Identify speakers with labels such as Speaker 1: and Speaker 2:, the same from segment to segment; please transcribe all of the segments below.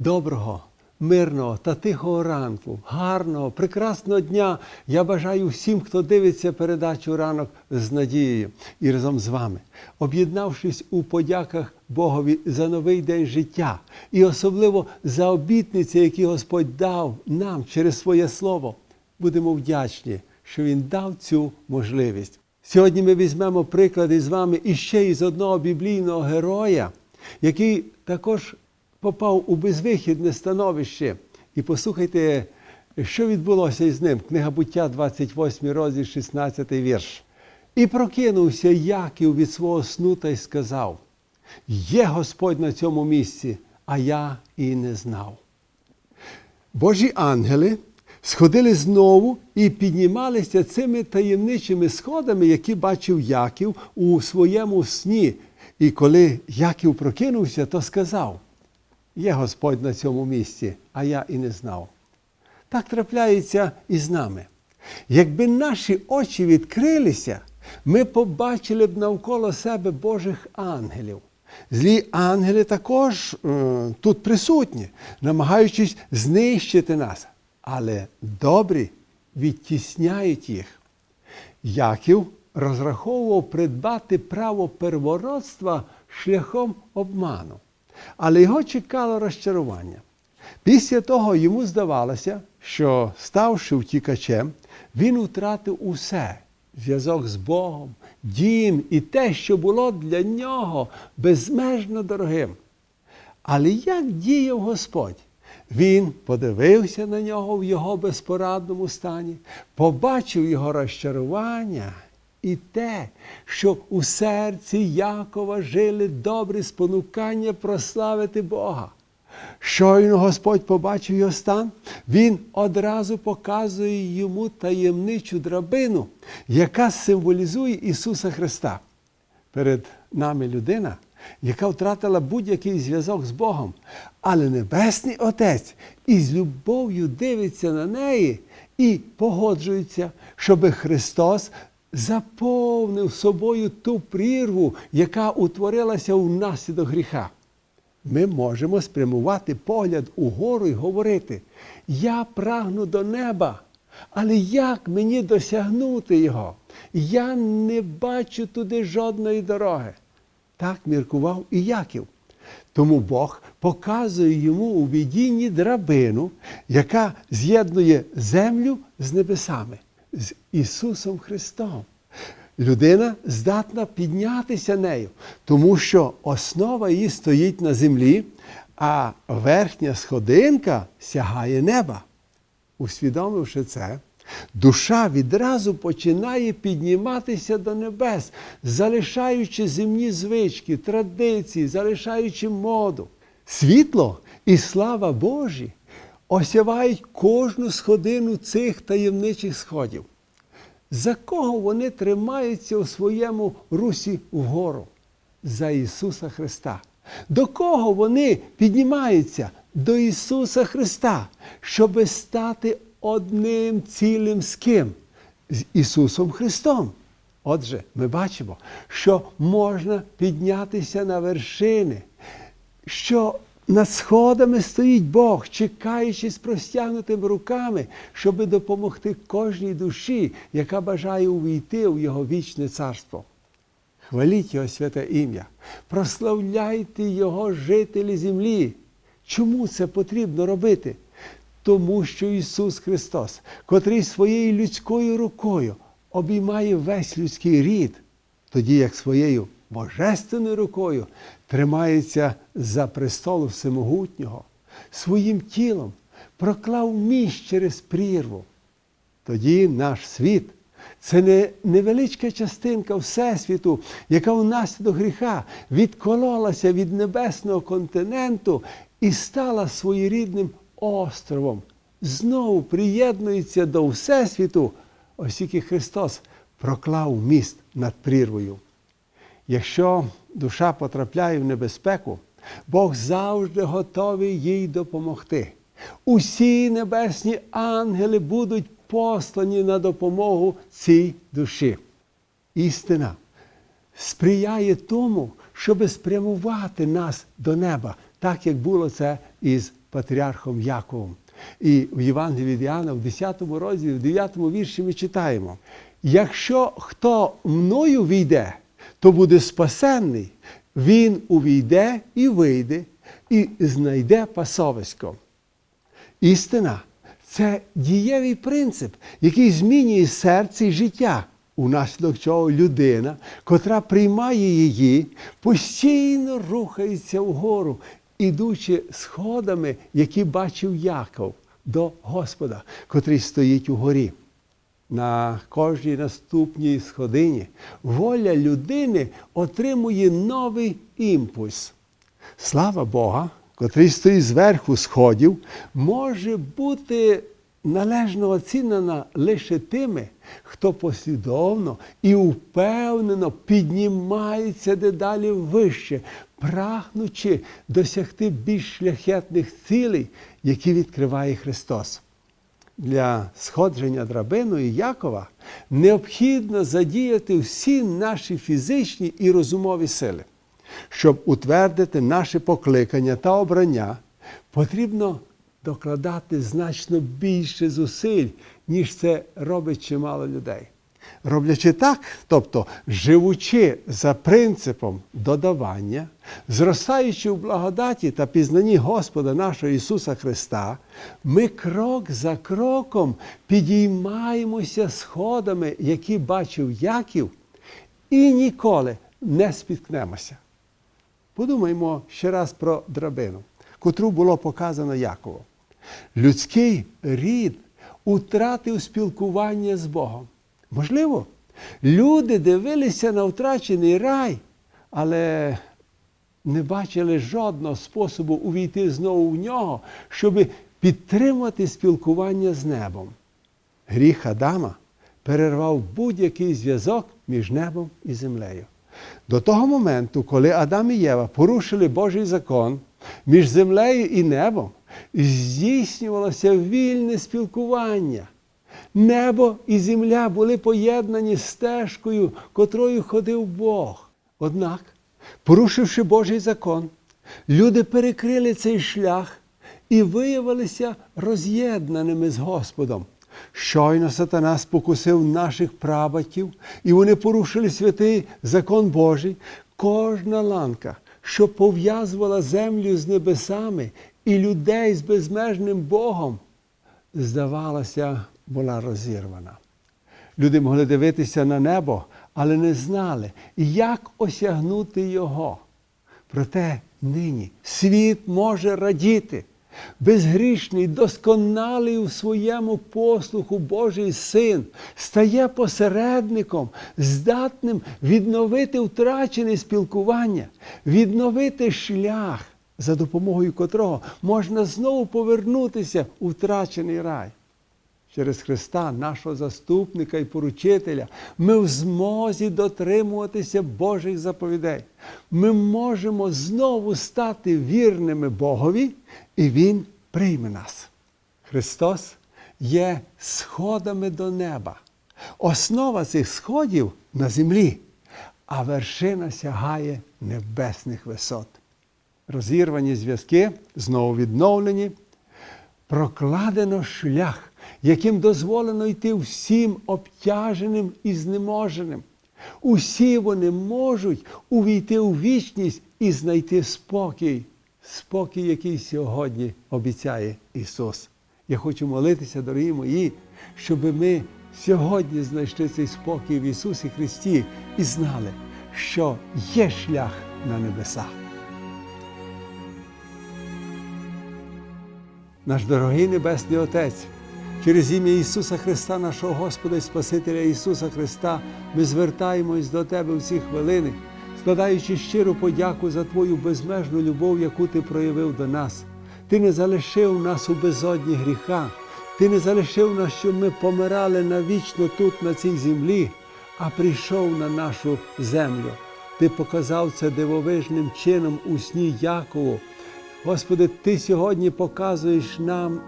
Speaker 1: Доброго, мирного та тихого ранку, гарного, прекрасного дня. Я бажаю всім, хто дивиться передачу ранок з надією і разом з вами, об'єднавшись у подяках Богові за новий день життя і особливо за обітниці, які Господь дав нам через своє слово. Будемо вдячні, що Він дав цю можливість. Сьогодні ми візьмемо приклади з вами іще із одного біблійного героя, який також попав у безвихідне становище. І послухайте, що відбулося із ним. Книга буття, 28 розділ, 16 вірш. І прокинувся Яків від свого сну та й сказав: Є Господь на цьому місці, а я і не знав. Божі ангели сходили знову і піднімалися цими таємничими сходами, які бачив Яків у своєму сні. І коли Яків прокинувся, то сказав: Є Господь на цьому місці, а я і не знав. Так трапляється і з нами. Якби наші очі відкрилися, ми побачили б навколо себе Божих ангелів. Злі ангели також е, тут присутні, намагаючись знищити нас, але добрі відтісняють їх. Яків розраховував придбати право первородства шляхом обману, але його чекало розчарування. Після того йому здавалося, що, ставши втікачем, він втратив усе зв'язок з Богом, дім і те, що було для нього безмежно дорогим. Але як діяв Господь? Він подивився на нього в його безпорадному стані, побачив його розчарування і те, що у серці Якова жили добрі спонукання прославити Бога. Щойно Господь побачив його стан, Він одразу показує йому таємничу драбину, яка символізує Ісуса Христа. Перед нами людина, яка втратила будь-який зв'язок з Богом, але Небесний Отець із любов'ю дивиться на неї і погоджується, щоб Христос заповнив собою ту прірву, яка утворилася внаслідок гріха. Ми можемо спрямувати погляд угору і говорити: Я прагну до неба, але як мені досягнути його? Я не бачу туди жодної дороги. Так міркував і Яків. Тому Бог показує йому у видінні драбину, яка з'єднує землю з небесами, з Ісусом Христом. Людина здатна піднятися нею, тому що основа її стоїть на землі, а верхня сходинка сягає неба. Усвідомивши це, душа відразу починає підніматися до небес, залишаючи земні звички, традиції, залишаючи моду. Світло і слава Божі осявають кожну сходину цих таємничих сходів. За кого вони тримаються у своєму русі вгору? За Ісуса Христа. До кого вони піднімаються? До Ісуса Христа, щоби стати одним цілим з ким? З Ісусом Христом. Отже, ми бачимо, що можна піднятися на вершини, що над сходами стоїть Бог, чекаючи з простягнутими руками, щоби допомогти кожній душі, яка бажає увійти в Його вічне царство. Хваліть Його святе ім'я, прославляйте Його жителі землі. Чому це потрібно робити? Тому що Ісус Христос, котрий своєю людською рукою обіймає весь людський рід, тоді як своєю божественною рукою тримається за престол Всемогутнього, своїм тілом проклав міст через прірву. Тоді наш світ це не невеличка частинка Всесвіту, яка внаслідок гріха відкололася від небесного континенту і стала своєрідним островом. Знову приєднується до Всесвіту, оскільки Христос проклав міст над прірвою. Якщо душа потрапляє в небезпеку, Бог завжди готовий їй допомогти. Усі небесні ангели будуть послані на допомогу цій душі. Істина сприяє тому, щоб спрямувати нас до неба, так як було це із патріархом Яковом. І в Євангелії від Іоанна, в 10 розділі, в 9 вірші ми читаємо: якщо хто мною війде, то буде спасенний, він увійде і вийде, і знайде пасовисько. Істина це дієвий принцип, який змінює серце і життя, унаслідок чого людина, котра приймає її, постійно рухається вгору, ідучи сходами, які бачив Яков до Господа, котрий стоїть угорі. На кожній наступній сходині воля людини отримує новий імпульс. Слава Бога, котрий стоїть зверху сходів, може бути належно оцінена лише тими, хто послідовно і впевнено піднімається дедалі вище, прагнучи досягти більш шляхетних цілей, які відкриває Христос. Для сходження драбиною Якова необхідно задіяти всі наші фізичні і розумові сили. Щоб утвердити наше покликання та обрання, потрібно докладати значно більше зусиль, ніж це робить чимало людей. Роблячи так, тобто живучи за принципом додавання, зростаючи в благодаті та пізнанні Господа нашого Ісуса Христа, ми крок за кроком підіймаємося сходами, які бачив Яків, і ніколи не спіткнемося. Подумаймо ще раз про драбину, котру було показано Якову. Людський рід утратив спілкування з Богом. Можливо, люди дивилися на втрачений рай, але не бачили жодного способу увійти знову в нього, щоб підтримати спілкування з небом. Гріх Адама перервав будь-який зв'язок між небом і землею. До того моменту, коли Адам і Єва порушили Божий закон між землею і небом, здійснювалося вільне спілкування. Небо і земля були поєднані стежкою, котрою ходив Бог. Однак, порушивши Божий закон, люди перекрили цей шлях і виявилися роз'єднаними з Господом. Щойно сатана спокусив наших прабатів, і вони порушили святий закон Божий. Кожна ланка, що пов'язувала землю з небесами і людей з безмежним Богом, здавалося, була розірвана. Люди могли дивитися на небо, але не знали, як осягнути його. Проте нині світ може радіти. Безгрішний, досконалий у своєму послуху Божий син стає посередником, здатним відновити втрачене спілкування, відновити шлях, за допомогою котрого можна знову повернутися у втрачений рай. Через Христа, нашого заступника і поручителя, ми в змозі дотримуватися Божих заповідей. Ми можемо знову стати вірними Богові, і Він прийме нас. Христос є сходами до неба. Основа цих сходів на землі, а вершина сягає небесних висот. Розірвані зв'язки знову відновлені, прокладено шлях яким дозволено йти всім обтяженим і знеможеним. Усі вони можуть увійти у вічність і знайти спокій, спокій, який сьогодні обіцяє Ісус. Я хочу молитися, дорогі мої, щоб ми сьогодні знайшли цей спокій в Ісусі Христі і знали, що є шлях на небеса. Наш дорогий Небесний Отець. Через ім'я Ісуса Христа, нашого Господа і Спасителя Ісуса Христа, ми звертаємось до Тебе в ці хвилини, складаючи щиру подяку за Твою безмежну любов, яку Ти проявив до нас. Ти не залишив нас у безодні гріха, Ти не залишив нас, щоб ми помирали навічно тут, на цій землі, а прийшов на нашу землю. Ти показав це дивовижним чином у сні Якову. Господи, Ти сьогодні показуєш нам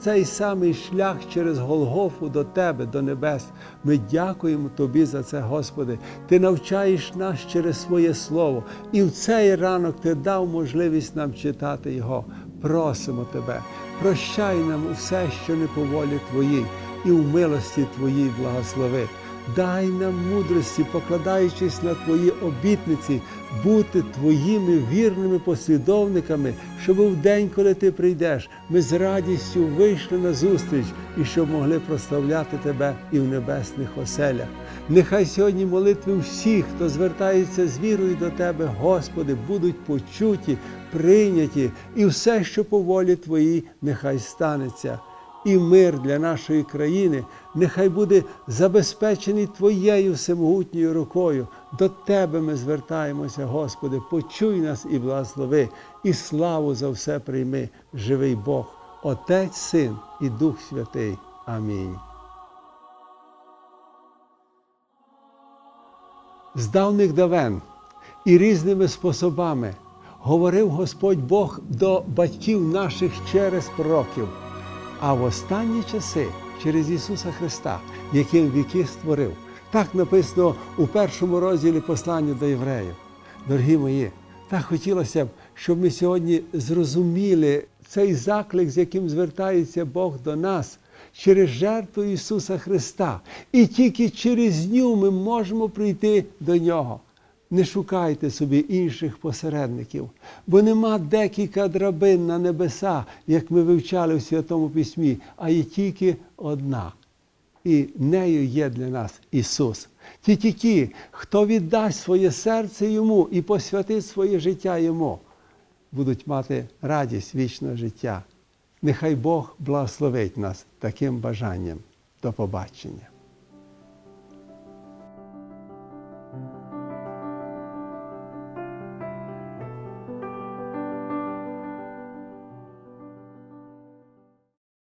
Speaker 1: цей самий шлях через Голгофу до Тебе, до небес. Ми дякуємо Тобі за це, Господи. Ти навчаєш нас через своє Слово. І в цей ранок Ти дав можливість нам читати Його. просимо Тебе, прощай нам усе, що не по волі Твоїй, і в милості Твоїй благослови. Дай нам мудрості, покладаючись на Твої обітниці, бути Твоїми вірними послідовниками, щоб в день, коли Ти прийдеш, ми з радістю вийшли на зустріч і щоб могли прославляти Тебе і в небесних оселях. Нехай сьогодні молитви всіх, хто звертається з вірою до Тебе, Господи, будуть почуті, прийняті, і все, що по волі Твоїй, нехай станеться і мир для нашої країни нехай буде забезпечений Твоєю всемогутньою рукою. До Тебе ми звертаємося, Господи, почуй нас і благослови, і славу за все прийми, живий Бог, Отець, Син і Дух Святий. Амінь. З давних давен і різними способами говорив Господь Бог до батьків наших через пророків а в останні часи через Ісуса Христа, яким віки створив. Так написано у першому розділі послання до євреїв. Дорогі мої, так хотілося б, щоб ми сьогодні зрозуміли цей заклик, з яким звертається Бог до нас через жертву Ісуса Христа. І тільки через нього ми можемо прийти до Нього. Не шукайте собі інших посередників, бо нема декілька драбин на небеса, як ми вивчали в Святому Письмі, а є тільки одна. І нею є для нас Ісус. Тільки ті, хто віддасть своє серце Йому і посвятить своє життя Йому, будуть мати радість вічного життя. Нехай Бог благословить нас таким бажанням. До побачення.